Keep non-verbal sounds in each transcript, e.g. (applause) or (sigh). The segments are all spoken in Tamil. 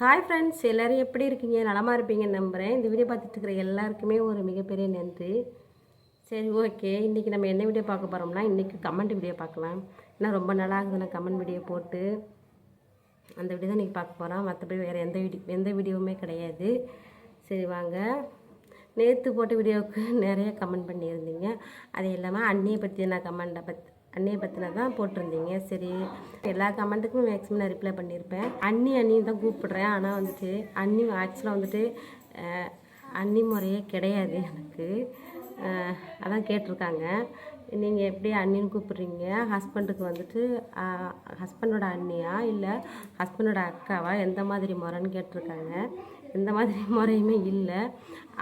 ஹாய் ஃப்ரெண்ட்ஸ் எல்லோரும் எப்படி இருக்கீங்க? நலமாக இருப்பீங்கன்னு நம்புகிறேன் இந்த வீடியோ பார்த்துட்டு இருக்கிற எல்லாருக்குமே ஒரு மிகப்பெரிய நன்றி. சரி ஓகே இன்றைக்கி நம்ம என்ன வீடியோ பார்க்க போகிறோம்னா இன்றைக்கி கமெண்ட் வீடியோ பார்க்கலாம். ஏன்னா ரொம்ப நல்லா இருக்குது நான் கமெண்ட் வீடியோ போட்டு. அந்த வீடியோ தான் இன்றைக்கி பார்க்க போகிறோம் மற்றபடி வேறு எந்த வீடியோ எந்த வீடியோவுமே கிடையாது. சரி வாங்க. நேற்று போட்ட வீடியோவுக்கு (laughs) நிறைய கமெண்ட் பண்ணியிருந்தீங்க. அது இல்லாமல் அண்ணியை பற்றி நான் கமெண்ட்டை பற்றி அண்ணியை பற்றின தான் போட்டிருந்தீங்க. சரி எல்லா கமெண்ட்டுக்கும் மேக்ஸிமம் நான் ரிப்ளை பண்ணியிருப்பேன் அண்ணி அண்ணின்னு தான் கூப்பிடுறேன். ஆனால் வந்துட்டு அண்ணி ஆக்சுவலாக வந்துட்டு அண்ணி முறையே கிடையாது எனக்கு. அதான் கேட்டிருக்காங்க. நீங்கள் எப்படி அண்ணின்னு கூப்பிட்றீங்க? ஹஸ்பண்டுக்கு வந்துட்டு ஹஸ்பண்டோட அண்ணியா? இல்லை ஹஸ்பண்டோட அக்காவா? எந்த மாதிரி முறைன்னு கேட்டிருக்காங்க. எந்த மாதிரி (laughs) முறையுமே இல்லை.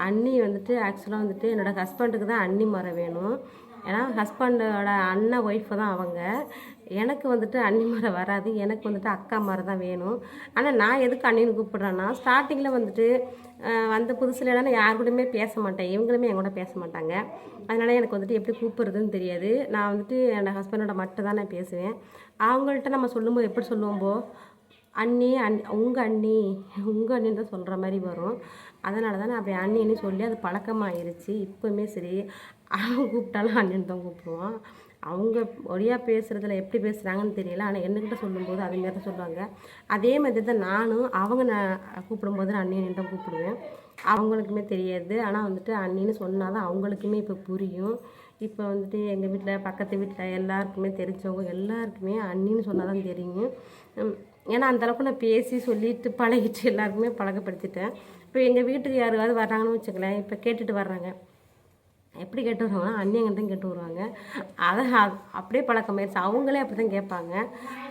அண்ணி வந்துட்டு ஆக்சுவலாக வந்துட்டு என்னோடய ஹஸ்பண்டுக்கு தான் அண்ணி முறை வேணும். ஏன்னா ஹஸ்பண்டோட அண்ணன் ஒய்ஃபு தான் அவங்க. எனக்கு வந்துட்டு அண்ணி மாதிரி வராது. எனக்கு வந்துட்டு அக்கா மாதிரி தான் வேணும். ஆனால் நான் எதுக்கு அண்ணின்னு கூப்பிட்றேன்னா ஸ்டார்டிங்கில் வந்துட்டு அஹ், வந்த புதுசுல நான் யார் கூடயுமே பேச மாட்டேன். இவங்களுமே என் கூட பேச மாட்டாங்க. அதனால் எனக்கு வந்துட்டு எப்படி கூப்பிட்றதுன்னு தெரியாது. நான் வந்துட்டு என்னோடய ஹஸ்பண்டோட மட்டும் தான் நான் பேசுவேன். அவங்கள்ட்ட நம்ம சொல்லும்போது எப்படி சொல்லுவோம்போ அண்ணி அண் உங்கள் அண்ணி உங்கள் அண்ணின்னு தான் சொல்கிற மாதிரி வரும். அதனால தான் நான் அப்படி அண்ணின்னு சொல்லி அது பழக்கமாயிருச்சு. இப்போவுமே சரி. அவன் கூப்பிட்டாலும் அண்ணன் தான் கூப்பிடுவான். அவங்க ஒரியா பேசுகிறதுல எப்படி பேசுகிறாங்கன்னு தெரியல. ஆனால் என்கிட்ட சொல்லும்போது அதே மாதிரி தான் சொல்லுவாங்க. அதே மாதிரி தான் நானும் அவங்க நான் கூப்பிடும்போது நான் அண்ணன் தான் கூப்பிடுவேன். அவங்களுக்குமே தெரியாது. ஆனால் வந்துட்டு அண்ணின்னு சொன்னால் தான் அவங்களுக்குமே இப்போ புரியும். இப்போ வந்துட்டு எங்கள் வீட்டில் பக்கத்து வீட்டில் எல்லாருக்குமே தெரிஞ்சவங்க எல்லாருக்குமே அண்ணின்னு சொன்னால் தான் தெரியும் ஏன்னா அந்தளவுக்கு நான் பேசி சொல்லிட்டு பழகிட்டு எல்லாருக்குமே பழக்கப்படுத்திட்டேன். இப்போ எங்கள் வீட்டுக்கு யாருக்காவது வர்றாங்கன்னு வச்சுக்கலேன். இப்போ கேட்டுட்டு வர்றாங்க. எப்படி கேட்டு வருவாங்கன்னா அண்ணியங்க தான் கேட்டு வருவாங்க. அதை அப்படியே பழக்கமாயிருச்சு அவங்களே அப்படி தான் கேட்பாங்க.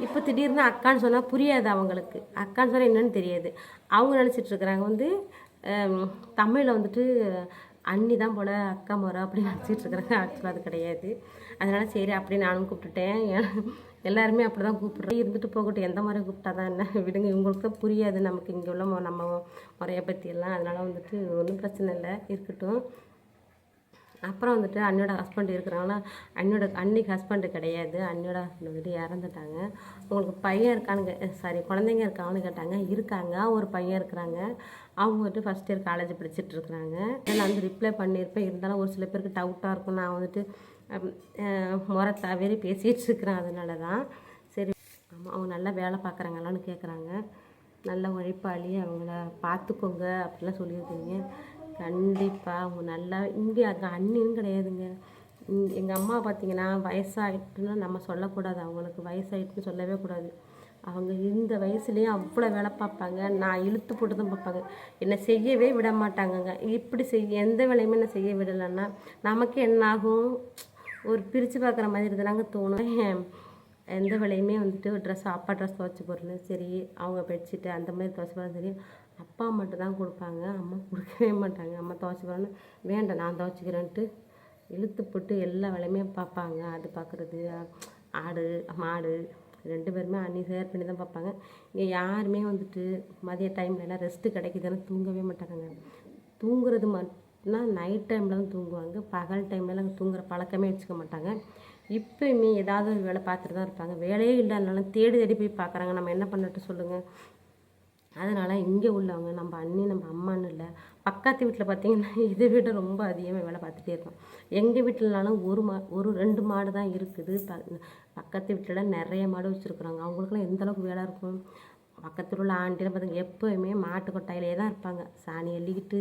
இப்போ திடீர்னு அக்கான்னு சொன்னால் புரியாது அவங்களுக்கு. அக்கான்னு சொன்னால் என்னென்னு தெரியாது. அவங்க நினச்சிட்டு இருக்கிறாங்க. வந்து தமிழில் வந்துட்டு அண்ணி தான் போல அக்கா முறை அப்படின்னு நினச்சிட்டு இருக்கிறாங்க. ஆக்சுவலாக அது கிடையாது. அதனால் சரி அப்படி நானும் கூப்பிட்டுட்டேன். எல்லாருமே அப்படி தான் கூப்பிட்றேன் இருந்துட்டு போகட்டும். எந்த மாதிரி கூப்பிட்டா தான் என்ன? விடுங்க. இவங்களுக்கு தான் புரியாது. நமக்கு இங்கே உள்ள நம்ம முறையை பற்றியெல்லாம் அதனால் வந்துட்டு ஒன்றும் பிரச்சனை இல்லை. இருக்கட்டும். அப்புறம் வந்துட்டு அண்ணியோட ஹஸ்பண்ட் இருக்கிறாங்களா அண்ணியோட அன்னிக்கு ஹஸ்பண்டு கிடையாது. அண்ணியோட ஹஸ்பண்ட் வந்துட்டு இறந்துட்டாங்க. உங்களுக்கு பையன் இருக்கான்னு சாரி குழந்தைங்க இருக்காங்கன்னு கேட்டாங்க. இருக்காங்க. ஒரு பையன் இருக்கிறாங்க. அவங்க வந்துட்டு ஃபஸ்ட் இயர் காலேஜ் படிச்சுட்டு இருக்கிறாங்க. நான் வந்து ரிப்ளை பண்ணியிருப்பேன். இருந்தாலும் ஒரு சில பேருக்கு டவுட்டாக இருக்கும். நான் வந்துட்டு முறை தவறி பேசிகிட்டு இருக்கிறேன். அதனால தான் சரி. ஆமாம் அவங்க நல்லா வேலை பார்க்குறாங்களான்னு கேட்குறாங்க நல்ல உழைப்பாளி. அவங்கள பார்த்துக்கோங்க. அப்படிலாம் சொல்லியிருக்கீங்க. கண்டிப்பாக அவங்க நல்லா இங்கே அங்கே அண்ணியும் கிடையாதுங்க. எங்கள் அம்மா பார்த்தீங்கன்னா வயசாகிட்டுன்னு நம்ம சொல்லக்கூடாது. அவங்களுக்கு வயசாகிட்டுன்னு சொல்லவே கூடாது. அவங்க இந்த வயசுலேயே அவ்வளோ வேலை பார்ப்பாங்க. நான் இழுத்து போட்டு தான் பார்ப்பாங்க. என்னை செய்யவே விட மாட்டாங்கங்க. இப்படி செய்ய எந்த வேலையுமே நான் செய்ய விடலைன்னா நமக்கு என்ன ஆகும் ஒரு பிரித்து பார்க்குற மாதிரி தானங்க தோணும். எந்த வேலையுமே வந்துட்டு ட்ரெஸ் அப்பா ட்ரெஸ் துவைச்சி போடுறது சரி அவங்க பெட்ஷீட்டு அந்த மாதிரி துவைச்சி போடுறது சரி. அப்பா மட்டும் தான் கொடுப்பாங்க அம்மா கொடுக்கவே மாட்டாங்க. அம்மா துவைச்சி வேண்டாம் நான் துவைச்சிக்கிறேன்ட்டு. இழுத்து போட்டு எல்லா வேலையுமே பார்ப்பாங்க. அது பார்க்குறது ஆடு மாடு ரெண்டு பேருமே அன்னி ஷேர் பண்ணி தான் பார்ப்பாங்க. இங்கே யாருமே வந்துட்டு மதிய டைம்லலாம் எல்லாம் ரெஸ்ட்டு கிடைக்குதுன்னு தூங்கவே மாட்டாங்க தூங்குறது மட்டும்னா நைட் டைமில் தான் தூங்குவாங்க. பகல் டைம்லலாம் தூங்குற பழக்கமே வச்சுக்க மாட்டாங்க. இப்போயுமே ஏதாவது ஒரு வேலை பார்த்துட்டு தான் இருப்பாங்க. வேலையே இல்லைனாலும் தேடி தேடி போய் பார்க்குறாங்க. நம்ம என்ன பண்ணட்டு சொல்லுங்கள் அதனால் இங்கே உள்ளவங்க நம்ம அண்ணி நம்ம அம்மான்னு இல்லை பக்கத்து வீட்டில் பார்த்தீங்கன்னா (laughs) இதை விட ரொம்ப அதிகமாக வேலை பார்த்துட்டே இருக்கோம் எங்கள் வீட்டிலனாலும் ஒரு மா ஒரு ரெண்டு மாடு தான் இருக்குது. ப பக்கத்து வீட்டில் நிறைய மாடு வச்சுருக்குறாங்க. அவங்களுக்குலாம் எந்த அளவுக்கு வேலை இருக்கும்? பக்கத்தில் உள்ள ஆண்டிலாம் பார்த்தீங்கன்னா எப்போயுமே மாட்டு கொட்டாயிலே தான் இருப்பாங்க. சாணி அள்ளிக்கிட்டு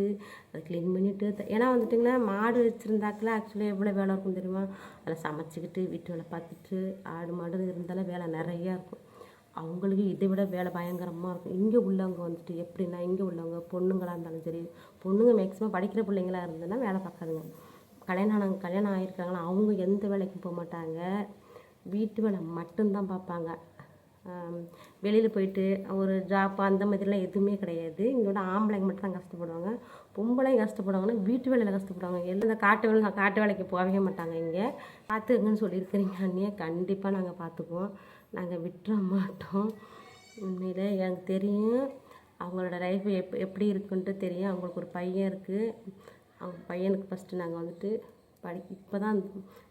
அதை க்ளீன் பண்ணிவிட்டு ஏன்னா வந்துட்டிங்கன்னா மாடு வச்சுருந்தாக்கில் ஆக்சுவலாக எவ்வளோ வேலை இருக்கும் தெரியுமா? அதில் சமைச்சிக்கிட்டு வீட்டு வேலை பார்த்துட்டு ஆடு மாடு இருந்தாலும் வேலை நிறையா இருக்கும். அவங்களுக்கு இதை விட வேலை பயங்கரமாக இருக்கும் இங்கே உள்ளவங்க வந்துட்டு எப்படின்னா இங்கே உள்ளவங்க பொண்ணுங்களாக இருந்தாலும் சரி பொண்ணுங்க மேக்ஸிமம் படிக்கிற பிள்ளைங்களா இருந்ததுன்னா வேலை பார்க்காதுங்க. கல்யாணம் ஆனவங்க கல்யாணம் ஆகிருக்காங்களா அவங்க எந்த வேலைக்கும் போக மாட்டாங்க. வீட்டு வேலை மட்டும்தான் பார்ப்பாங்க. வெளியில் போயிட்டு ஒரு ஜாப் அந்த மாதிரிலாம் எதுவுமே கிடையாது. இங்கோட ஆம்பளைங்க மட்டும் தான் கஷ்டப்படுவாங்க. பொம்பளைங்க கஷ்டப்படுவாங்கன்னா வீட்டு வேலையில் கஷ்டப்படுவாங்க. எல்லாம் இந்த காட்டு வேலை காட்டு வேலைக்கு போகவே மாட்டாங்க இங்கே. பார்த்துக்கங்கன்னு சொல்லியிருக்கிறீங்க அண்ணியே. கண்டிப்பாக நாங்கள் பார்த்துக்குவோம். நாங்கள் விட்டுற மாட்டோம். உண்மையில் எனக்கு தெரியும். அவங்களோட லைஃப் எப் எப்படி இருக்குன்ட்டு தெரியும். அவங்களுக்கு ஒரு பையன் இருக்குது அவங்க பையனுக்கு ஃபஸ்ட்டு நாங்கள் வந்துட்டு படி இப்போ தான்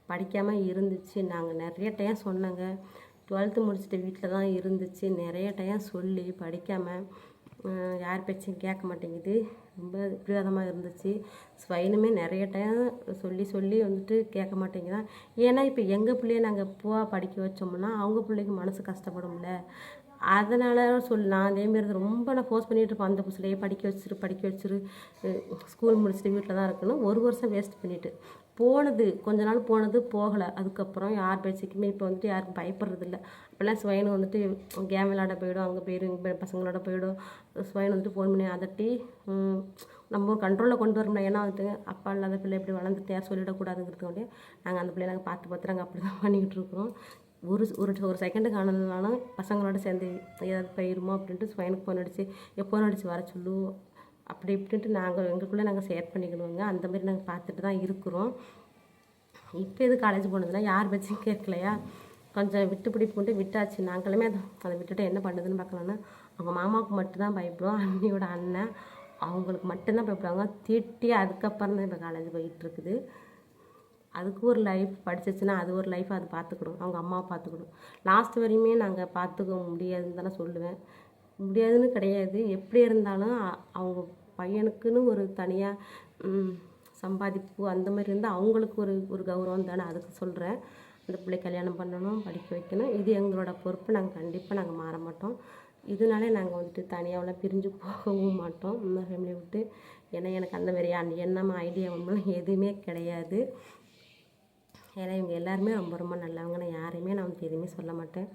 படிக்காமல் இருந்துச்சு. நாங்கள் நிறைய டைம் சொன்னோங்க. டுவெல்த்து முடிச்சுட்டு வீட்டில் தான் இருந்துச்சு. நிறைய டைம் சொல்லி படிக்காமல் யார் பேச்சும் கேட்க மாட்டேங்குது. ரொம்ப பிரியாதமாக இருந்துச்சு. ஸ்வைனுமே நிறைய டைம் சொல்லி சொல்லி வந்துட்டு கேட்க மாட்டேங்கிறான் ஏன்னா இப்போ எங்கள் பிள்ளைய நாங்கள் பூவா படிக்க வச்சோம்னா அவங்க பிள்ளைக்கு மனசு கஷ்டப்படும்ல. அதனால சொல் நான் அதேமாரி ரொம்ப நான் ஃபோர்ஸ் பண்ணிகிட்டு இருப்பேன். அந்த பிள்ளைய படிக்க வச்சிரு படிக்க வச்சிரு. ஸ்கூல் முடிச்சுட்டு வீட்டில் தான் இருக்கணும். ஒரு வருஷம் வேஸ்ட் பண்ணிவிட்டு போனது கொஞ்ச நாள் போனது போகலை. அதுக்கப்புறம் யார் பேச்சுக்குமே இப்போ வந்துட்டு யாருக்கும் பயப்படுறதில்ல. இப்போல்லாம் அப்போல்லாம் ஸ்வைன் வந்துட்டு கேம் விளாட போயிடும் அங்கே போயிடும் இங்கே பசங்களோட போயிடும். ஸ்வைன் வந்துட்டு ஃபோன் பண்ணி அதட்டி நம்ம ஒரு கண்ட்ரோலில் கொண்டு வரணும் ஏன்னா வந்துட்டு அப்பா இல்லாத பிள்ளை இப்படி வளர்ந்துட்டு யார் சொல்லிடக்கூடாதுங்கிறதுக்காண்டி நாங்கள் அந்த பிள்ளைய நாங்கள் பார்த்து பார்த்து நாங்கள் அப்படி தான் (laughs) பண்ணிக்கிட்டு இருக்கிறோம். ஒரு ஒரு ஒரு செகண்டுக்கு ஆனதுனாலும் பசங்களோட சேர்ந்து ஏதாவது போயிருமோ அப்படின்ட்டு ஸ்வைனுக்கு ஃபோன் அடித்து எப்போ அடித்து வர சொல்லு. அப்படி இப்படின்ட்டு நாங்கள் எங்களுக்குள்ளே நாங்கள் ஷேர் பண்ணிக்கணுங்க. அந்த மாதிரி நாங்கள் பார்த்துட்டு தான் இருக்கிறோம். இப்போ எது காலேஜ் போனதுன்னா யார் பற்றியும் கேட்கலையா? கொஞ்சம் விட்டு பிடிப்பு போட்டு விட்டாச்சு. நாங்களுமே அதை அதை விட்டுட்டு என்ன பண்ணுதுன்னு பார்க்கலான்னு அவங்க மாமாவுக்கு மட்டும்தான் பயப்படுவோம். அண்ணியோட அண்ணன் அவங்களுக்கு மட்டும்தான் பயப்படுவாங்க. திட்டி அதுக்கப்புறம் தான் இப்போ காலேஜ் போயிட்டுருக்குது அதுக்கு ஒரு லைஃப் படிச்சிச்சுன்னா அது ஒரு லைஃப் அது பார்த்துக்கணும் அவங்க அம்மாவை பார்த்துக்கணும் லாஸ்ட் வரையுமே நாங்கள் பார்த்துக்க முடியாதுன்னு தானே சொல்லுவேன். முடியாதுன்னு கிடையாது. எப்படி இருந்தாலும் அவங்க பையனுக்குன்னு ஒரு தனியாக சம்பாதிப்பு அந்த மாதிரி இருந்தால் அவங்களுக்கு ஒரு ஒரு கௌரவம் தானே. அதுக்கு சொல்கிறேன் அந்த பிள்ளை கல்யாணம் பண்ணணும் படிக்க வைக்கணும். இது எங்களோட பொறுப்பு. நாங்கள் கண்டிப்பாக நாங்கள் மாற மாட்டோம். இதனாலே நாங்கள் வந்துட்டு தனியாகலாம் பிரிஞ்சு போகவும் மாட்டோம். இந்த ஃபேமிலியை விட்டு ஏன்னா எனக்கு அந்த மாதிரி அந்த எண்ணம் ஐடியா ஒன்றும் எதுவுமே கிடையாது. ஏன்னா இவங்க எல்லாருமே ரொம்ப ரொம்ப நல்லவங்க நான் யாரையுமே நான் வந்து எதுவுமே சொல்ல மாட்டேன்.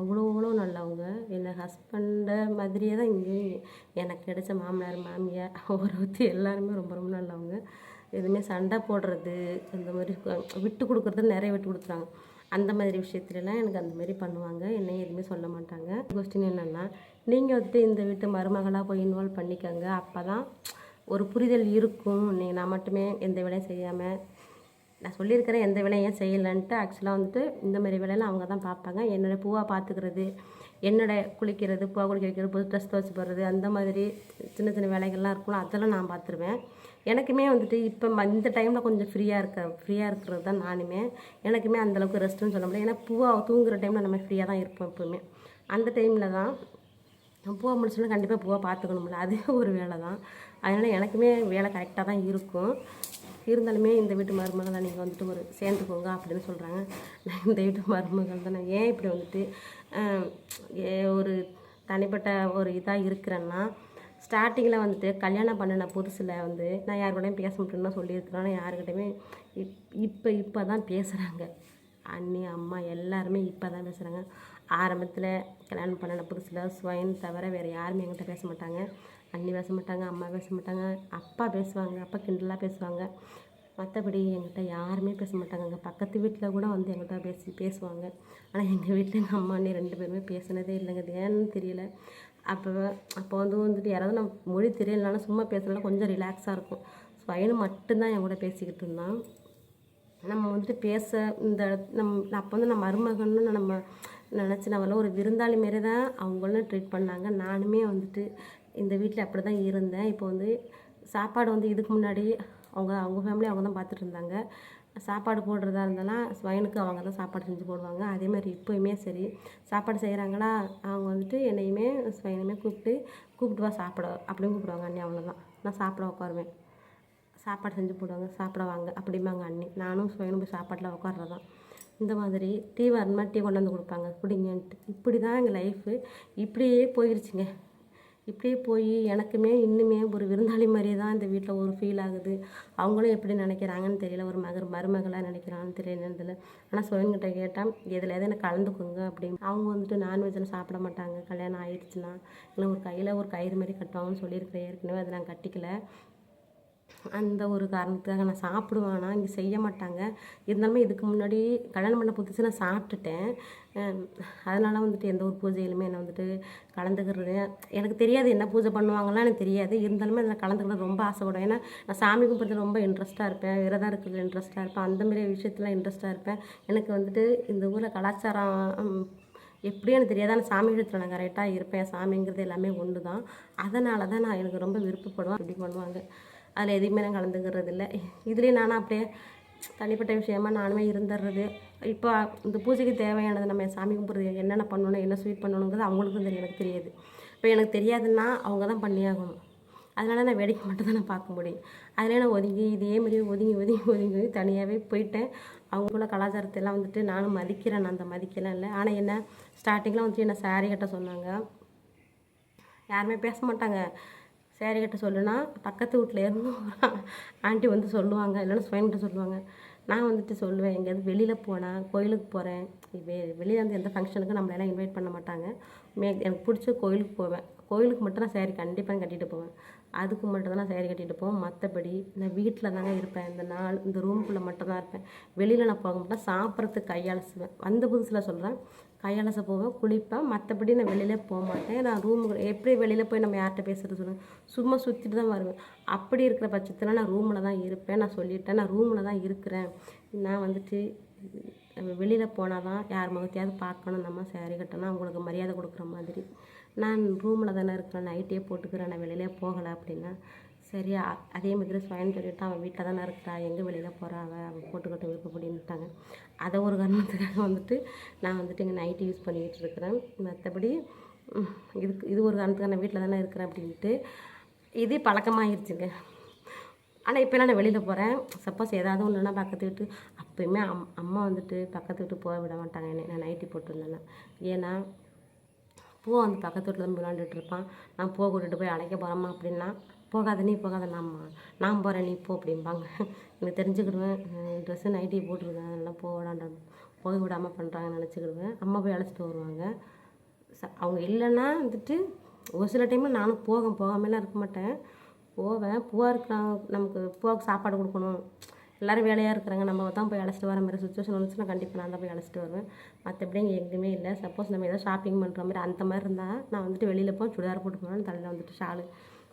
அவ்வளோ அவ்வளோ நல்லவங்க. என்னை ஹஸ்பண்டை மாதிரியே தான் இங்கேயும் எனக்கு கிடைச்ச மாமனார் மாமியார் ஒருத்தி எல்லாருமே ரொம்ப ரொம்ப நல்லவங்க. எதுவுமே சண்டை போடுறது அந்த மாதிரி விட்டு கொடுக்குறது நிறைய விட்டு கொடுத்துறாங்க அந்த மாதிரி விஷயத்துலலாம் எனக்கு அந்த மாதிரி பண்ணுவாங்க. என்னை எதுவுமே சொல்ல மாட்டாங்க. கொஸ்டின் என்னென்னா நீங்கள் வந்துட்டு இந்த வீட்டு மருமகளாக போய் இன்வால்வ் பண்ணிக்கோங்க. அப்போ தான் ஒரு புரிதல் இருக்கும். நீங்கள் நான் மட்டுமே எந்த வேலையும் செய்யாமல் நான் சொல்லியிருக்கிறேன் எந்த வேலையும் ஏன் செய்யலைன்ட்டு ஆக்சுவலாக வந்துட்டு இந்த மாதிரி வேலையெல்லாம் அவங்க தான் பார்ப்பாங்க. என்னோட பூவாக பார்த்துக்கிறது என்னோடய குளிக்கிறது பூவா குளிக்க வைக்கிறது புது ட்ரெஸ் துவச்சி போடுறது அந்த மாதிரி சின்ன சின்ன வேலைகள்லாம் இருக்கும்ல அதெல்லாம் நான் பார்த்துருவேன். எனக்குமே வந்துட்டு இப்போ ம- இந்த டைமில் கொஞ்சம் ஃப்ரீயாக இருக்க ஃப்ரீயாக இருக்கிறது தான் நானுமே. எனக்குமே அந்தளவுக்கு ரெஸ்ட்டுன்னு சொல்ல முடியாது ஏன்னா பூவா தூங்குற டைமில் நம்ம ஃப்ரீயாக தான் இருப்போம் எப்போவுமே. அந்த டைமில் தான் பூவை முடிச்சோன்னா கண்டிப்பாக பூவை பார்த்துக்கணும்ல அது ஒரு வேலை தான். அதனால் எனக்குமே வேலை கரெக்டாக தான் இருக்கும். இருந்தாலுமே இந்த வீட்டு மருமகள் தான் நீங்கள் வந்துட்டு ஒரு சேர்ந்துக்கோங்க அப்படின்னு சொல்கிறாங்க நான் இந்த வீட்டு மருமகள் தான். நான் ஏன் இப்படி வந்துட்டு ஏ- ஒரு தனிப்பட்ட ஒரு இதாக இருக்கிறேன்னா ஸ்டார்டிங்கில் வந்துட்டு கல்யாணம் பண்ணின புதுசில் வந்து நான் யார் கூடயும் பேச முடியும்னு சொல்லியிருக்கிறேன். ஆனால் யாருக்கிட்டையுமே இப் இப்போ இப்போ தான் பேசுகிறாங்க அண்ணி அம்மா எல்லாருமே இப்போ தான் பேசுகிறாங்க ஆரம்பத்தில் கல்யாணம் பண்ணின புதுசில் ஸ்வயன் தவிர வேறு யாருமே என்கிட்ட பேச மாட்டாங்க. அண்ணி பேச மாட்டாங்க அம்மா பேச மாட்டாங்க அப்பா பேசுவாங்க அப்பா கிண்டலாக பேசுவாங்க. மற்றபடி எங்கிட்ட யாருமே பேச மாட்டாங்க எங்கள் பக்கத்து வீட்டில் கூட வந்து எங்கிட்ட பேசி பேசுவாங்க. ஆனால் எங்கள் வீட்டில் எங்கள் அம்மா அண்ணி ரெண்டு பேருமே பேசினதே இல்லைங்க. ஏன்னு தெரியல. அப்போ அப்போ வந்து வந்துட்டு யாராவது நம்ம மொழி தெரியலனாலும் சும்மா பேசுனாலும் கொஞ்சம் ரிலாக்ஸாக இருக்கும். ஸோ ஸ்வைனு மட்டும்தான் என் கூட பேசிக்கிட்டு இருந்தான். நம்ம வந்துட்டு பேச இந்த நம் அப்போ வந்து நம்ம மருமகன்னு நம்ம நினச்சி நம்மள ஒரு விருந்தாளி மாரி தான் அவங்களும் ட்ரீட் பண்ணாங்க. நானுமே வந்துட்டு இந்த வீட்டில் அப்படி தான் இருந்தேன். இப்போ வந்து சாப்பாடு வந்து இதுக்கு முன்னாடி அவங்க அவங்க ஃபேமிலி அவங்க தான் பார்த்துட்டு இருந்தாங்க. சாப்பாடு போடுறதா இருந்தாலும் ஸ்வைனுக்கு அவங்க தான் சாப்பாடு செஞ்சு போடுவாங்க. அதே மாதிரி இப்போயுமே சரி. சாப்பாடு செய்கிறாங்களா அவங்க வந்துட்டு என்னையுமே ஸ்வைனுமே கூப்பிட்டு கூப்பிட்டு வா சாப்பிட. அப்படின்னு கூப்பிடுவாங்க அண்ணி அவ்வளோதான் நான் சாப்பிட உட்காருவேன். சாப்பாடு செஞ்சு போடுவாங்க. சாப்பிட வாங்க. அப்படிம்பாங்க அண்ணி. நானும் சுயனும் போய் சாப்பாட்டில் உட்காடுறதான் இந்த மாதிரி டீ வரணுமா டீ கொண்டு வந்து கொடுப்பாங்க. குடிங்கன்ட்டு. இப்படி தான் எங்கள் லைஃபு இப்படியே போயிருச்சுங்க. இப்படியே போய் எனக்குமே இன்னுமே ஒரு விருந்தாளி மாதிரியே தான் இந்த வீட்டில் ஒரு ஃபீல் ஆகுது. அவங்களும் எப்படி நினைக்கிறாங்கன்னு தெரியல. ஒரு மகர் மருமகளாக நினைக்கிறாங்கன்னு தெரியல தெரியல. ஆனால் சுயன்கிட்ட கேட்டால் இதில் எதை எனக்கு கலந்துக்கோங்க அப்படின்னு. அவங்க வந்துட்டு நான்வெஜ்லாம் சாப்பிட மாட்டாங்க. கல்யாணம் ஆயிடுச்சுன்னா இல்லை ஒரு கையில் ஒரு கயிறு மாதிரி கட்டுவாங்கன்னு சொல்லியிருக்கிறேன். ஏற்கனவே அதை நான் கட்டிக்கல. அந்த ஒரு காரணத்துக்காக நான் சாப்பிடுவேன். ஆனால் இங்கே செய்ய மாட்டாங்க. இருந்தாலுமே இதுக்கு முன்னாடி கல்யாணம் பண்ண புதுசு நான் சாப்பிட்டுட்டேன். அதனால வந்துட்டு எந்த ஒரு பூஜையிலுமே நான் வந்துட்டு கலந்துக்கிறது எனக்கு தெரியாது என்ன பூஜை பண்ணுவாங்கலாம் எனக்கு தெரியாது. இருந்தாலுமே அதில் கலந்துக்கிறது ரொம்ப ஆசைப்படுவேன் ஏன்னா நான் சாமி கும்பிட்றது ரொம்ப இன்ட்ரெஸ்ட்டாக இருப்பேன். விரதம் இருக்கிறது இன்ட்ரெஸ்ட்டாக இருப்பேன். அந்த விஷயத்தில் விஷயத்துல இன்ட்ரெஸ்ட்டாக இருப்பேன். எனக்கு வந்துட்டு இந்த ஊரில் கலாச்சாரம் எப்படியும் எனக்கு தெரியாது. ஆனால் சாமி விஷயத்தில் நான் கரெக்டாக இருப்பேன். சாமிங்கிறது எல்லாமே ஒன்று தான் அதனால தான் நான் எனக்கு ரொம்ப விருப்பப்படுவேன். அப்படி பண்ணுவாங்க. அதில் எதையுமே நான் கலந்துக்கிறது இல்லை இதுலேயும் நானும் அப்படியே தனிப்பட்ட விஷயமா நானுமே இருந்துடுறது இப்போ இந்த பூஜைக்கு தேவையானது நம்ம சாமி கும்பிட்றது என்னென்ன பண்ணணும் என்ன ஸ்வீட் பண்ணணுங்கிறது அவங்களுக்கும் தெரியும் எனக்கு தெரியாது. இப்போ எனக்கு தெரியாதுன்னா அவங்க தான் பண்ணியாகணும் அதனால் நான் வேடிக்கை மட்டும் தான் நான் பார்க்க முடியும். அதில் நான் ஒதுங்கி இதே மாதிரி ஒதுங்கி ஒதுங்கி ஒதுங்கி தனியாகவே போயிட்டேன். அவங்களோட கலாச்சாரத்தை எல்லாம் வந்துட்டு நானும் மதிக்கிறேன் நான் அந்த மதிக்கலாம் இல்லை. ஆனால் என்ன ஸ்டார்டிங்கில் வந்துட்டு என்ன சாரி கட்ட சொன்னாங்க. யாருமே பேச மாட்டாங்க. சேரீ கட்ட சொல்லுனா பக்கத்து வீட்டில் இருந்து ஆண்டி வந்து சொல்லுவாங்க இல்லைன்னா சுவன்கிட்ட சொல்லுவாங்க. நான் வந்துட்டு சொல்லுவேன் எங்கேயாவது வெளியில் போனால் கோயிலுக்கு போகிறேன் வெ வெளியில் வந்து எந்த ஃபங்க்ஷனுக்கும் நம்மளெல்லாம் இன்வைட் பண்ண மாட்டாங்க. மே எனக்கு பிடிச்ச கோயிலுக்கு போவேன். கோயிலுக்கு மட்டும் நான் சேரீ கண்டிப்பாக கட்டிட்டு போவேன். அதுக்கு மட்டும் தான் நான் சேரீ கட்டிட்டு போவேன். மற்றபடி நான் வீட்டில் தாங்க இருப்பேன். இந்த நாள் இந்த ரூம்குள்ளே மட்டும் தான் இருப்பேன். வெளியில் நான் போக மாட்டேன். சாப்பிட்றதுக்கு கையாளுவேன் வந்த புதுசில் சொல்கிறேன் கையலச போவேன் குளிப்பேன் மற்றபடி நான் வெளியிலே போக மாட்டேன். நான் ரூமுக்கு எப்படி வெளியில் போய் நம்ம யார்கிட்ட பேசுறது சொல்லுங்கள் சும்மா சுற்றிட்டு தான் வருவேன். அப்படி இருக்கிற பட்சத்தில் நான் ரூமில் தான் இருப்பேன். நான் சொல்லிட்டேன் நான் ரூமில் தான் இருக்கிறேன். நான் வந்துட்டு வெளியில் போனால் தான் யார் முகத்தையாவது பார்க்கணும். நம்ம சேரீ கட்டணும் அவங்களுக்கு மரியாதை கொடுக்குற மாதிரி. நான் ரூமில் தானே இருக்கிறேன். நைட்டே போட்டுக்கிறேன். நான் வெளியிலே போகலை அப்படின்னா சரி அதே மாதிரி ஸ்வயன் சொல்லிட்டு அவன் வீட்டில் தானே இருக்கிறா எங்கே வெளியில் போகிறா அவள் அவன் போட்டுக்கிட்டு விருப்பப்படின்னுட்டாங்க அதை ஒரு காரணத்துக்காக வந்துட்டு நான் வந்துட்டு இங்கே நைட்டு யூஸ் பண்ணிக்கிட்டு இருக்கிறேன். மற்றபடி இதுக்கு இது ஒரு காரணத்துக்காக நான் வீட்டில் தானே இருக்கிறேன் அப்படின்ட்டு இது பழக்கமாகிருச்சுங்க ஆனால் இப்போ நான் வெளியில் போகிறேன் சப்போஸ் ஏதாவது ஒன்றுனா பக்கத்து வீட்டு அப்போயுமே அம் அம்மா வந்துட்டு பக்கத்து வீட்டு போக விட மாட்டாங்க. என்னை நான் நைட்டி போட்டிருந்தேன்னா. ஏன்னா பூ வந்து பக்கத்து வீட்டில் தான் விளாண்டுட்டு இருப்பான். நான் பூ கூட்டிகிட்டு போய் அழைக்க போகிறோமா அப்படின்னா போகாத நீ போகாத நாம்மா நான் போகிறேன் நீ போ அப்படிம்பாங்க. எனக்கு தெரிஞ்சுக்கிடுவேன். ட்ரெஸ்ஸு நைட்டி போட்டிருக்கேன் அதெல்லாம் போக விடாண்ட போக விடாமல் பண்ணுறாங்கன்னு நினச்சிக்கிடுவேன். அம்மா போய் அழைச்சிட்டு வருவாங்க. ச- அவங்க இல்லைன்னா வந்துட்டு ஒரு சில டைமில் நானும் போக போகாமலாம் இருக்க மாட்டேன். போவேன். பூவாக இருக்கிறாங்க நமக்கு பூவாக்கு சாப்பாடு கொடுக்கணும். எல்லாரும் வேலையாக இருக்கிறாங்க. நம்ம தான் போய் அழைச்சிட்டு வர மாதிரி சுச்சுவேஷன் வந்துச்சுன்னா கண்டிப்பாக நான் தான் போய் அழைச்சிட்டு வருவேன். மற்றபடி இங்கே எங்கேயுமே இல்லை. சப்போஸ் நம்ம ஏதாவது ஷாப்பிங் பண்ணுற மாதிரி அந்த மாதிரி இருந்தால் நான் வந்துட்டு வெளியில் போய் சுடிதார் போட்டு போனேன் தலையில் வந்துட்டு ஷாலு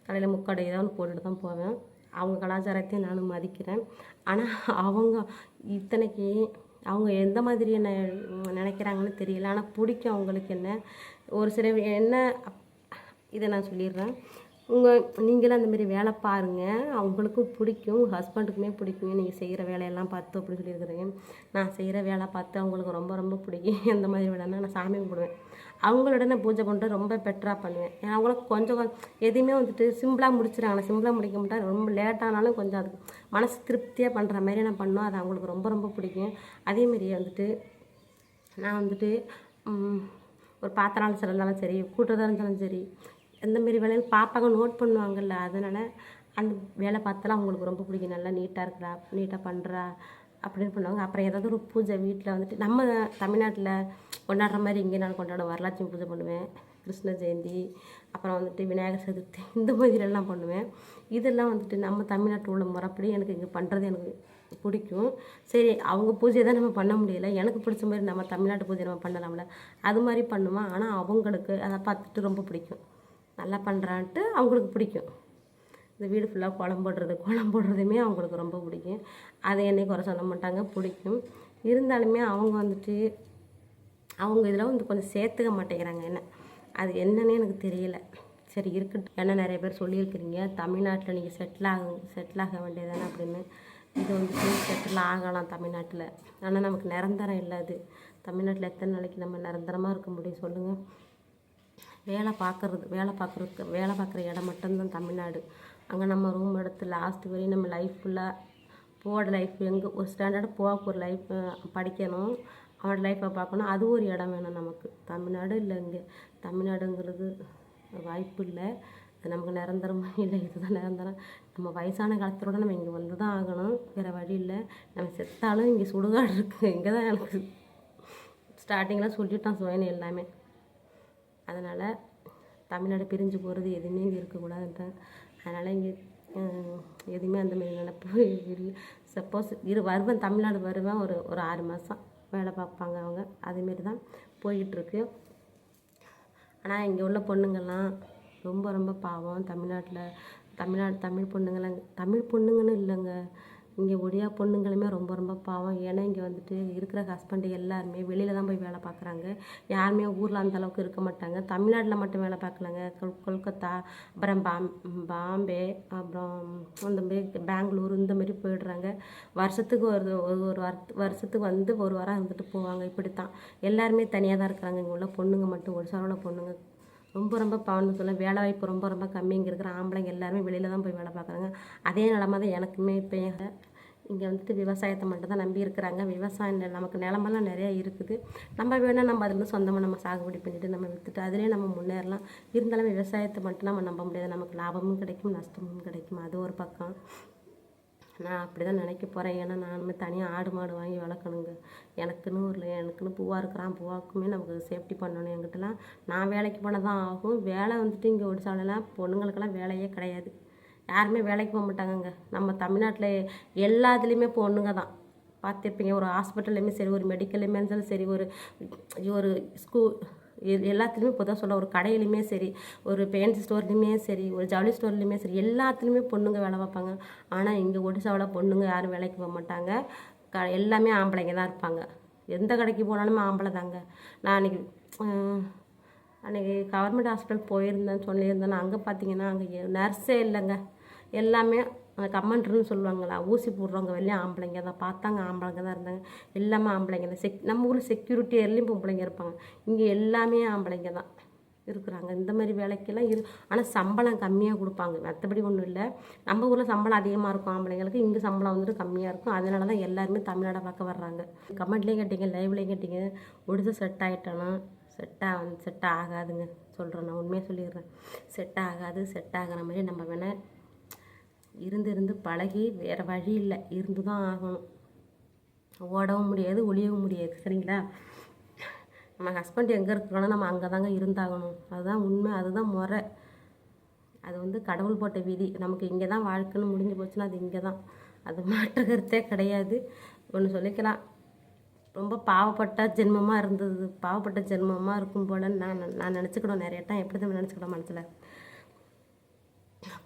தலையில் முக்காடை ஏதாவது ஒன்று போட்டுட்டு தான் போவேன். அவங்க கலாச்சாரத்தையும் நானும் மதிக்கிறேன். ஆனால் அவங்க இத்தனைக்கு அவங்க எந்த மாதிரி என்ன நினைக்கிறாங்கன்னு தெரியல. ஆனால் பிடிக்கும் அவங்களுக்கு என்ன. ஒரு சில என்ன இதை நான் சொல்லிடுறேன். உங்கள் நீங்களும் அந்தமாரி வேலை பாருங்கள் அவங்களுக்கும் பிடிக்கும். உங்கள் ஹஸ்பண்டுக்குமே பிடிக்குங்க நீங்கள் செய்கிற வேலையெல்லாம் பார்த்து அப்படின்னு சொல்லியிருக்கிறீங்க. நான் செய்கிற வேலை பார்த்து அவங்களுக்கு ரொம்ப ரொம்ப பிடிக்கும். எந்த மாதிரி வேலைன்னா நான் சாமி கும்பிடுவேன். அவங்களோட நான் பூஜை பண்ணுறது ரொம்ப பெட்டராக பண்ணுவேன். ஏன்னா அவங்களுக்கு கொஞ்சம் கொஞ்சம் எதையுமே வந்துட்டு சிம்பிளாக முடிச்சிடுறாங்க. சிம்பிளாக முடிக்க மாட்டேன் ரொம்ப லேட்டானாலும் கொஞ்சம் அதுக்கு மனசு திருப்தியாக பண்ணுற மாதிரி நான் பண்ணோம் அது அவங்களுக்கு ரொம்ப ரொம்ப பிடிக்கும். அதேமாரி வந்துட்டு நான் வந்துட்டு ஒரு பாத்திரம் இருந்தாலும் சரி கூட்டதாக இருந்தாலும் சரி எந்தமாரி வேலையில் பாப்பாங்க பார்ப்பாங்க நோட் பண்ணுவாங்கல்ல அதனால் அந்த வேலை பார்த்தாலும் அவங்களுக்கு ரொம்ப பிடிக்கும். நல்லா நீட்டாக இருக்கிறா நீட்டாக பண்ணுறா அப்படின்னு பண்ணுவாங்க. அப்புறம் ஏதாவது ஒரு பூஜை வீட்டில் வந்துட்டு நம்ம தமிழ்நாட்டில் கொண்டாடுற மாதிரி இங்கே நான் கொண்டாடுவேன். வரலட்சுமி பூஜை பண்ணுவேன். கிருஷ்ண ஜெயந்தி அப்புறம் வந்துட்டு விநாயகர் சதுர்த்தி (laughs) இந்த மாதிரிலாம் பண்ணுவேன். இதெல்லாம் வந்துட்டு நம்ம தமிழ்நாட்டில் உள்ள முறைப்படி எனக்கு இங்கே பண்ணுறது எனக்கு பிடிக்கும். சரி அவங்க பூஜையை தான் நம்ம பண்ண முடியல. எனக்கு பிடிச்ச மாதிரி நம்ம தமிழ்நாட்டு பூஜை நம்ம பண்ணலாம்ல. அது மாதிரி பண்ணுவேன் ஆனால் அவங்களுக்கு அதை பார்த்துட்டு ரொம்ப பிடிக்கும். நல்லா பண்ணுறான்ட்டு அவங்களுக்கு பிடிக்கும். இந்த வீடு ஃபுல்லாக கோலம் போடுறது கோலம் போடுறதுமே அவங்களுக்கு ரொம்ப பிடிக்கும். அதை என்னை குறை சொல்ல மாட்டாங்க பிடிக்கும். இருந்தாலுமே அவங்க வந்துட்டு அவங்க இதில் வந்து கொஞ்சம் சேர்த்துக்க மாட்டேங்கிறாங்க என்ன? அது என்னன்னு எனக்கு தெரியல. சரி இருக்கட்டும். ஏன்னா நிறைய பேர் சொல்லியிருக்கிறீங்க தமிழ்நாட்டில் நீங்கள் செட்டில் ஆக செட்டில் ஆக வேண்டியதானே அப்படின்னு. இது வந்துட்டு செட்டில் ஆகலாம் தமிழ்நாட்டில். ஆனால் நமக்கு நிரந்தரம் இல்லை அது. தமிழ்நாட்டில் எத்தனை நாளைக்கு நம்ம நிரந்தரமாக இருக்க முடியும் சொல்லுங்கள் வேலை பார்க்குறது வேலை பார்க்குறதுக்கு வேலை பார்க்குற இடம் மட்டும்தான் தமிழ்நாடு. அங்கே நம்ம ரூம் எடுத்து லாஸ்ட் வரையும் நம்ம லைஃப் ஃபுல்லாக போட லைஃப் எங்கே ஒரு ஸ்டாண்டர்டு போக ஒரு லைஃப் படிக்கணும். அவனோட லைஃப்பை பார்க்கணும் அது ஒரு இடம் வேணும் நமக்கு. தமிழ்நாடு இல்லை இங்கே. தமிழ்நாடுங்கிறது வாய்ப்பு இல்லை. அது நமக்கு நிரந்தரமாக (laughs) இல்லை. இதுதான் நிரந்தரம். நம்ம வயசான காலத்தோடு நம்ம இங்கே வந்து தான் ஆகணும். வேறு வழி இல்லை. நம்ம செத்தாலும் இங்கே சுடுகாடு இருக்குது இங்கே தான் எனக்கு ஸ்டார்டிங்கில் சொல்லிட்டான் சுயன் எல்லாமே. அதனால் தமிழ்நாடு பிரிஞ்சு போகிறது எதுவுமே இங்கே இருக்கக்கூடாதுன்றாங்க அதனால் இங்கே எதுவுமே அந்த மாதிரி நினப்பு இல்லை. சப்போஸ் இரு வருவேன். தமிழ்நாடு வருவேன். ஒரு ஒரு ஆறு மாதம் வேலை பார்ப்பாங்க அவங்க. அதேமாரி தான் போயிட்டுருக்கு. ஆனால் இங்கே உள்ள பொண்ணுங்கள்லாம் ரொம்ப ரொம்ப பாவம். தமிழ்நாட்டில் தமிழ்நாடு தமிழ் பொண்ணுங்களாம் தமிழ் பொண்ணுங்கன்னு இல்லைங்க. இங்கே ஒடியா பொண்ணுங்களுமே ரொம்ப ரொம்ப பாவம். ஏன்னா இங்கே வந்துட்டு இருக்கிற ஹஸ்பண்டு எல்லாருமே வெளியில் தான் போய் வேலை பார்க்குறாங்க. யாருமே ஊரில் அந்த அளவுக்கு இருக்க மாட்டாங்க. தமிழ்நாட்டில் மட்டும் வேலை பார்க்கலங்க. கொல் கொல்கத்தா அப்புறம் பாம் பாம்பே அப்புறம் அந்த மாரி பெங்களூர் இந்த மாதிரி போயிடுறாங்க. வருஷத்துக்கு ஒரு ஒரு ஒரு வருஷத்துக்கு வந்து ஒரு வாரம் இருந்துட்டு போவாங்க. இப்படி தான் எல்லாருமே தனியாக தான் இருக்கிறாங்க. இங்கே உள்ள பொண்ணுங்க மட்டும் ஒடிசாவில் உள்ள பொண்ணுங்க ரொம்ப ரொம்ப பாவம்னு சொல்ல வேலை வாய்ப்பு ரொம்ப ரொம்ப கம்மி. இங்கே இருக்கிற ஆம்பளைங்க எல்லாருமே வெளியில் தான் போய் வேலை பார்க்குறாங்க. அதே நிலமை தான் எனக்குமே இப்போ இங்கே வந்துட்டு விவசாயத்தை மட்டும் தான் நம்பி இருக்கிறாங்க. விவசாயம் நமக்கு நிலமெல்லாம் நிறையா இருக்குது. நம்ம வேணால் நம்ம அதில் சொந்தமாக நம்ம சாகுபடி பண்ணிவிட்டு நம்ம விற்றுட்டு அதிலே நம்ம முன்னேறலாம். இருந்தாலும் விவசாயத்தை மட்டும் நம்ம நம்ப முடியாது. நமக்கு லாபமும் கிடைக்கும் நஷ்டமும் கிடைக்கும். அது ஒரு பக்கம். நான் அப்படி தான் நினைக்க போகிறேன் ஏன்னா நானுமே தனியாக ஆடு மாடு வாங்கி வளர்க்கணுங்க. எனக்குன்னு ஒரு எனக்குன்னு பூவாக இருக்கிறான். பூவாக்குமே நமக்கு சேஃப்டி பண்ணணும் எங்கிட்டலாம் நான் வேலைக்கு போனால் தான் ஆகும். வேலை வந்துட்டு இங்கே ஒடிசாலெலாம் பொண்ணுங்களுக்கெல்லாம் வேலையே கிடையாது. யாருமே வேலைக்கு போக மாட்டாங்கங்க. நம்ம தமிழ்நாட்டில் எல்லாத்துலேயுமே பொண்ணுங்க தான் பார்த்துருப்பீங்க. ஒரு ஹாஸ்பிட்டல்லையுமே சரி ஒரு மெடிக்கல்லையுமே இருந்தாலும் சரி ஒரு ஒரு ஸ்கூல் எல்லாத்துலேயுமே பொதுவாக சொல்ல ஒரு கடையிலையுமே சரி ஒரு பெயிண்ட் ஸ்டோர்லேயுமே சரி ஒரு ஜவுளி ஸ்டோர்லேயுமே சரி எல்லாத்துலேயுமே பொண்ணுங்க வேலை பார்ப்பாங்க. ஆனால் இங்கே ஒடிசாவில் பொண்ணுங்க யாரும் வேலைக்கு போக மாட்டாங்க. க எல்லாமே ஆம்பளைங்க தான் இருப்பாங்க. எந்த கடைக்கு போனாலுமே ஆம்பளை தாங்க. நான் அன்றைக்கி அன்றைக்கி கவர்மெண்ட் ஹாஸ்பிட்டல் போயிருந்தேன்னு சொல்லியிருந்தேன். அங்கே பார்த்தீங்கன்னா அங்கே நர்ஸே இல்லைங்க. எல்லாமே அந்த கம்மண்டர்னு சொல்லுவாங்களா ஊசி போடுறவங்க வெளியே ஆம்பளைங்க தான் பார்த்தாங்க ஆம்பளைங்க தான் இருந்தாங்க. எல்லாமே ஆம்பளைங்க தான். செக் நம்ம ஊரில் செக்யூரிட்டி எல்லாம் பொம்பளைங்க இருப்பாங்க. இங்கே எல்லாமே ஆம்பளைங்க தான் இருக்கிறாங்க. இந்த மாதிரி வேலைக்கெல்லாம் இரு ஆனால் சம்பளம் கம்மியாக கொடுப்பாங்க. மற்றபடி ஒன்றும் இல்லை. நம்ம ஊரில் சம்பளம் அதிகமாக இருக்கும் ஆம்பளைங்களுக்கு. இங்கே சம்பளம் வந்துட்டு கம்மியாக இருக்கும். அதனால தான் எல்லாருமே தமிழ்நாடை பார்க்க வர்றாங்க. கமெண்ட்லேயும் கேட்டீங்க லைவ்லேயும் கேட்டீங்க. ஒடிசா செட் ஆகிட்டோன்னா செட்டாக வந்து செட் ஆகாதுங்க. சொல்கிறேன் நான் உண்மையாக சொல்லிடுறேன். செட் ஆகாது செட் ஆகிற மாதிரி நம்ம வேணால் இருந்து இருந்து பழகி வேறு வழி இல்லை. இருந்து தான் ஆகணும். ஓடவும் முடியாது ஒளியவும் முடியாது. சரிங்களா? நம்ம ஹஸ்பண்ட் எங்கே இருக்கிறோன்னா நம்ம அங்கே தாங்க இருந்தாகணும். அதுதான் உண்மை அதுதான் முறை. அது வந்து கடவுள் போட்ட விதி. நமக்கு இங்கே தான் வாழ்க்கைன்னு முடிஞ்சு போச்சுன்னா அது இங்கே தான். அது மாற்று கருத்தே கிடையாது. ஒன்று சொல்லிக்கலாம். ரொம்ப பாவப்பட்ட ஜென்மமாக இருந்தது. பாவப்பட்ட ஜென்மமாக இருக்கும் போலன்னு நான் நான் நினச்சிக்கிடும் நிறைய டைம் எப்படி தான் நினச்சிக்கிடும் மனசில்?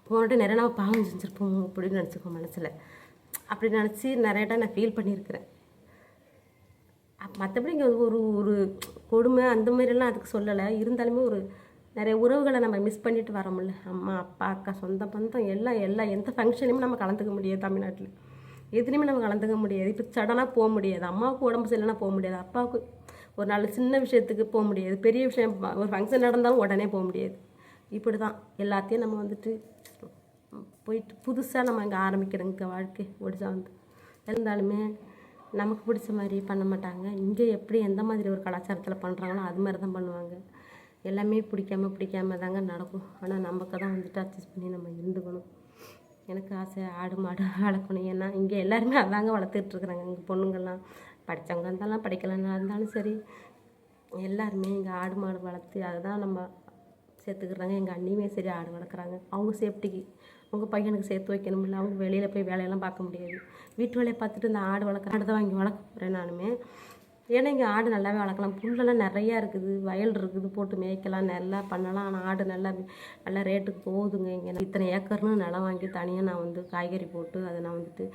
போனட்டு நிறைய நம்ம பாவம் செஞ்சுருப்போம் அப்படின்னு நினச்சிக்கோ மனசில். அப்படி நினச்சி நிறைய டைம் நான் ஃபீல் பண்ணியிருக்கிறேன். மற்றபடி இங்கே ஒரு ஒரு கொடுமை அந்த மாதிரிலாம் அதுக்கு சொல்லலை. இருந்தாலுமே ஒரு நிறைய உறவுகளை நம்ம மிஸ் பண்ணிட்டு வரோம்ல. அம்மா அப்பா அக்கா சொந்த பந்தம் எல்லாம் எல்லாம் எந்த ஃபங்க்ஷனையுமே நம்ம கலந்துக்க முடியாது தமிழ்நாட்டில். எதுலேயுமே நம்ம கலந்துக்க முடியாது. இப்போ சடனாக போக முடியாது. அம்மாவுக்கு உடம்பு சரியில்லைனா போக முடியாது. அப்பாவுக்கு ஒரு நாள் சின்ன விஷயத்துக்கு போக முடியாது. பெரிய விஷயம் ஒரு ஃபங்க்ஷன் நடந்தாலும் உடனே போக முடியாது. இப்படி தான் எல்லாத்தையும் நம்ம வந்துட்டு போயிட்டு புதுசாக நம்ம இங்கே ஆரம்பிக்கிறோங்க வாழ்க்கை ஒடிசா வந்து. இருந்தாலுமே நமக்கு பிடிச்ச மாதிரி பண்ண மாட்டாங்க. இங்கே எப்படி எந்த மாதிரி ஒரு கலாச்சாரத்தில் பண்ணுறாங்களோ அது மாதிரி தான் பண்ணுவாங்க. எல்லாமே பிடிக்காம பிடிக்காம தாங்க நடக்கும். ஆனால் நமக்கு தான் வந்துட்டு அட்ஜஸ்ட் பண்ணி நம்ம இருந்துக்கணும். எனக்கு ஆசை ஆடு மாடு வளர்க்கணும். ஏன்னா இங்கே எல்லாருமே அதாங்க வளர்த்துட்ருக்குறாங்க இங்கே பொண்ணுங்கள்லாம் படித்தவங்க இருந்தாலும் படிக்கலன்னா இருந்தாலும் சரி. எல்லாருமே இங்கே ஆடு மாடு வளர்த்து அதுதான் நம்ம சேர்த்துக்கிறாங்க. எங்கள் அண்ணியுமே சரி ஆடு வளர்க்குறாங்க. அவங்க சேஃப்டிக்கு அவங்க பையனுக்கு சேர்த்து வைக்கணும்ல. அவங்க வெளியில் போய் வேலையெல்லாம் பார்க்க முடியாது. வீட்டு வேலையை பார்த்துட்டு இந்த ஆடு வளர்க்குற ஆடு தான் வாங்கி வளர்க்க போகிறேன் நானுமே. ஏன்னா இங்கே ஆடு நல்லாவே வளர்க்கலாம். புல்லெல்லாம் நிறையா இருக்குது. வயல் இருக்குது. போட்டு மேய்க்கலாம். நல்லா பண்ணலாம். ஆனால் ஆடு நல்லா நல்லா ரேட்டுக்கு போகுதுங்க இங்கே. இத்தனை ஏக்கர்னு நிலம் வாங்கி தனியாக நான் வந்து காய்கறி போட்டு அதை நான் வந்துட்டு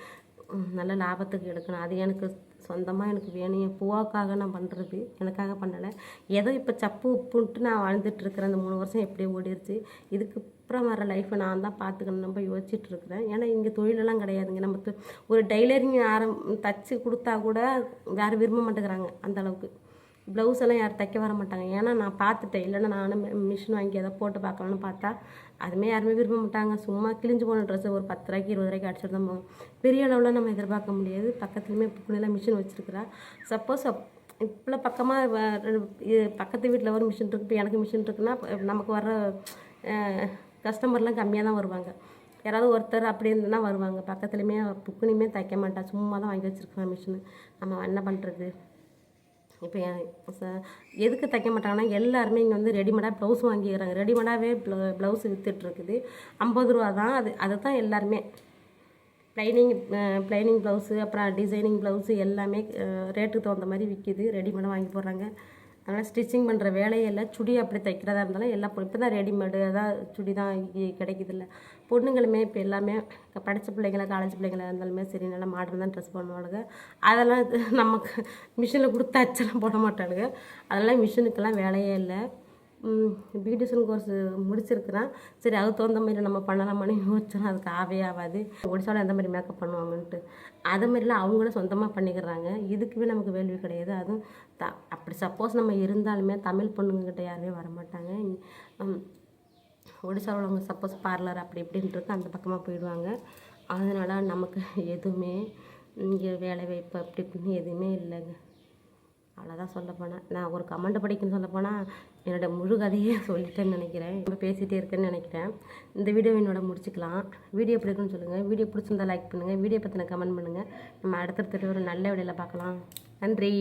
நல்ல லாபத்துக்கு எடுக்கணும். அது எனக்கு சொந்தமாக எனக்கு வேணும். என் பூவாக்காக நான் பண்ணுறது எனக்காக பண்ணலை. ஏதோ இப்போ சப்பு உப்புன்ட்டு நான் வாழ்ந்துட்டுருக்கிறேன் அந்த மூணு வருஷம் எப்படியே ஓடிடுச்சு இதுக்கு அப்புறம் வர லைஃப்பை நான் தான் பார்த்துக்கணும் நம்ம யோசிச்சுட்டு இருக்கிறேன். ஏன்னா இங்கே தொழிலெல்லாம் கிடையாதுங்க. நமக்கு ஒரு டைலரிங் ஆரம் தச்சு கொடுத்தா கூட யாரும் விரும்ப மாட்டேங்கிறாங்க அந்த அளவுக்கு. ப்ளவுஸ் எல்லாம் யாரும் தைக்க வர மாட்டாங்க. ஏன்னா நான் பார்த்துட்டேன். இல்லைன்னா நானும் மிஷின் வாங்கி எதை போட்டு பார்க்கலான்னு பார்த்தா அதுவுமே யாருமே விரும்ப மாட்டாங்க. சும்மா கிழிஞ்சு போன ட்ரெஸ்ஸை ஒரு பத்து ரூபாய்க்கு இருபது ரூபாய்க்கு அடிச்சுட்டு தான் போவோம் பெரிய அளவில் நம்ம எதிர்பார்க்க முடியாது. பக்கத்துலேயுமே புக்குனெல்லாம் மிஷின் வச்சுருக்குறா. சப்போஸ் இப்போ பக்கமாக பக்கத்து வீட்டில் ஒரு மிஷின் இருக்குது இப்போ எனக்கு மிஷின் இருக்குன்னா நமக்கு வர கஸ்டமர்லாம் கம்மியாக தான் வருவாங்க. யாராவது ஒருத்தர் அப்படி இருந்துன்னா வருவாங்க. பக்கத்துலேயுமே புக்குனியுமே தைக்க மாட்டா. சும்மா தான் வாங்கி வச்சுருக்கேன் மிஷினு நம்ம என்ன பண்ணுறது இப்போ எதுக்கு தைக்க மாட்டாங்கன்னா எல்லாருமே இங்கே வந்து ரெடிமேடாக ப்ளவுஸ் வாங்கிக்கிறாங்க. ரெடிமேடாகவே ப்ள ப்ளவுஸ் விற்றுட்ருக்குது ஐம்பது ரூபா தான் அது அதை தான் எல்லாருமே ப்ளைனிங் ப்ளைனிங் ப்ளவுஸு அப்புறம் டிசைனிங் ப்ளவுஸு எல்லாமே ரேட்டுக்கு தகுந்த மாதிரி விற்கிது ரெடிமேடாக வாங்கி போடுறாங்க. அதனால் ஸ்டிச்சிங் பண்ணுற வேலையே இல்லை சுடி அப்படி தைக்கிறதா இருந்தாலும் எல்லாம் இப்போ தான் ரெடிமேடு அதான் சுடி தான் கிடைக்குதுல்ல. பொண்ணுங்களுமே இப்போ எல்லாமே படித்த பிள்ளைங்களா காலேஜ் பிள்ளைங்களா இருந்தாலுமே சரி நல்லா மாடர்ன் தான் ட்ரெஸ் பண்ணுவாளுங்க அதெல்லாம் நமக்கு மிஷினில் கொடுத்து அச்செல்லாம் போட மாட்டானுங்க அதெல்லாம் மிஷினுக்கெல்லாம் வேலையே இல்லை. பியூட்டிஷன் கோர்ஸ் முடிச்சிருக்கிறேன். சரி அதுக்கு தகுந்த மாதிரி நம்ம பண்ணலாமான்னு யோசிச்சோம் அதுக்கு ஆவே ஆகாது ஒடிசாவில் எந்த மாதிரி மேக்கப் பண்ணுவாங்கன்ட்டு. அதே மாதிரிலாம் அவங்களும் சொந்தமாக பண்ணிக்கிறாங்க. இதுக்குமே நமக்கு வேள்வி கிடையாது. அதுவும் த அப்படி சப்போஸ் நம்ம இருந்தாலுமே தமிழ் பொண்ணுங்கக்கிட்ட யாருமே வரமாட்டாங்க. ஒடிசாவில் உள்ளவங்க சப்போஸ் பார்லர் அப்படி இப்படின்ட்டு இருக்கு. அந்த பக்கமாக போயிடுவாங்க. அதனால் நமக்கு எதுவுமே இங்கே வேலை வாய்ப்பு அப்படி இப்படின்னு எதுவுமே இல்லைங்க. அவ்வளோதான் சொல்ல போனேன் நான் ஒரு கமெண்ட் படிக்கணும்னு சொல்ல என்னோடய என்னோட முழு கதையை (laughs) சொல்லிட்டேன்னு நினைக்கிறேன். ரொம்ப பேசிகிட்டே இருக்கேன்னு நினைக்கிறேன். இந்த வீடியோ என்னோட முடிச்சுக்கலாம். வீடியோ எப்படி இருக்குன்னு சொல்லுங்கள் வீடியோ பிடிச்சிருந்தா லைக் பண்ணுங்கள் வீடியோ பற்றின கமெண்ட் பண்ணுங்கள் நம்ம அடுத்தடுத்த ஒரு நல்ல வீடியோவில் பார்க்கலாம். நன்றி.